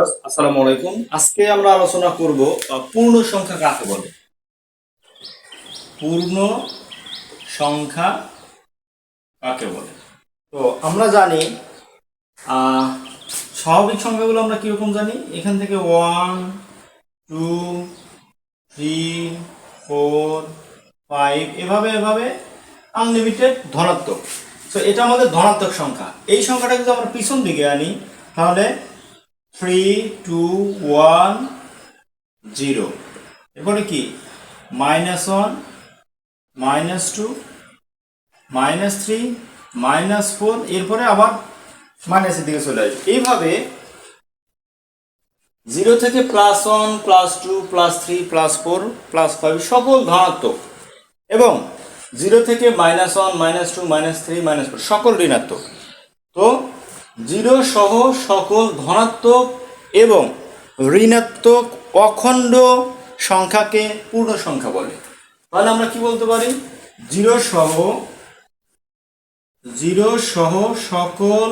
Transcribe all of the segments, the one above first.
আসসালামু আলাইকুম। আজকে আমরা আলোচনা করব পূর্ণ সংখ্যা কাকে বলে? পূর্ণ সংখ্যা কাকে বলে? তো আমরা জানি স্বাভাবিক সংখ্যাগুলো আমরা কীরকম জানি? এখান থেকে one two three four five এভাবে এভাবে আনলিমিটেড ধনাত্মক। তো এটা আমাদের ধনাত্মক সংখ্যা। এই সংখ্যাটা যদি আমরা পিছন দিকে আনি, তাহলে থ্রি টু ওয়ান জিরো এরপরে কি? Minus one minus two minus three minus four এরপরে আবার মাইনাসের দিকে চলে আসবে। এইভাবে জিরো থেকে plus one plus two plus three plus four plus five সকল ধনাত্মক। এবং জিরো থেকে minus one minus two minus three minus four সকল ঋণাত্মক। তো জিরো সহ সকল ধনাত্মক এবং ঋণাত্মক অখণ্ড সংখ্যাকে পূর্ণ সংখ্যা বলে। তাহলে আমরা কি বলতে পারি? জিরো সহ জিরো সহ সকল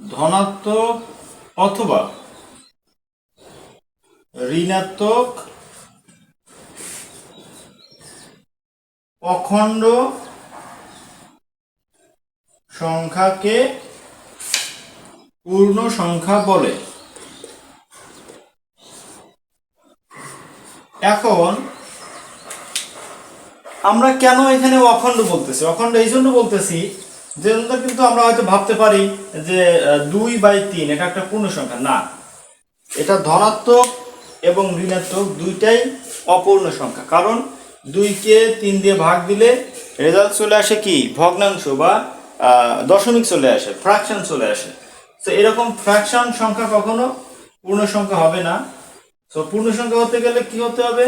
ধনাত্মক অথবা ঋণাত্মক অখণ্ড সংখ্যাকে পূর্ণ সংখ্যা বলে। এখন আমরা কেন এখানে অখণ্ড বলতেছি? অখণ্ড এই জন্য বলতেছি যে কিন্তু আমরা হয়তো ভাবতে পারি যে দুই বাই তিন, এটা একটা পূর্ণ সংখ্যা। না, এটা ধনাত্মক এবং ঋণাত্মক দুইটাই অপূর্ণ সংখ্যা। কারণ দুইকে তিন দিয়ে ভাগ দিলে রেজাল্ট চলে আসে কি? ভগ্নাংশ বা দশমিক চলে আসে ফ্র্যাকশন চলে আসে। তো এরকম ফ্র্যাকশন সংখ্যা কখনো পূর্ণ সংখ্যা হবে না। তো পূর্ণ সংখ্যা হতে গেলে কি হতে হবে?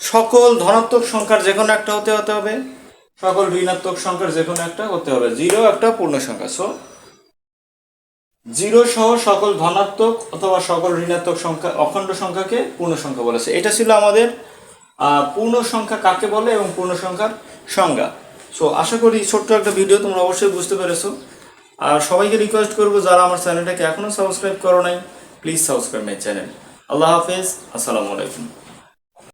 সকল ধনাত্মক সংখ্যার যে কোনো একটা হতে হতে হবে। সকল ঋণাত্মক সংখ্যার যে কোনো একটা হতে হবে। জিরো একটা পূর্ণ সংখ্যা। সো জিরো সহ সকল ধনাত্মক অথবা সকল ঋণাত্মক সংখ্যা, অখণ্ড সংখ্যাকে পূর্ণ সংখ্যা বলেছে। এটা ছিল আমাদের পূর্ণ সংখ্যা কাকে বলে এবং পূর্ণ সংখ্যার সংজ্ঞা? সো আশা করি ছোট্ট একটা ভিডিও তোমরা অবশ্যই বুঝতে পেরেছ। আর সবাইকে রিকোয়েস্ট করব, যারা আমার চ্যানেলটাকে এখনও সাবস্ক্রাইব করো নাই প্লিজ সাবস্ক্রাইব মাই চ্যানেল আল্লাহ হাফেজ, আসসালামু আলাইকুম।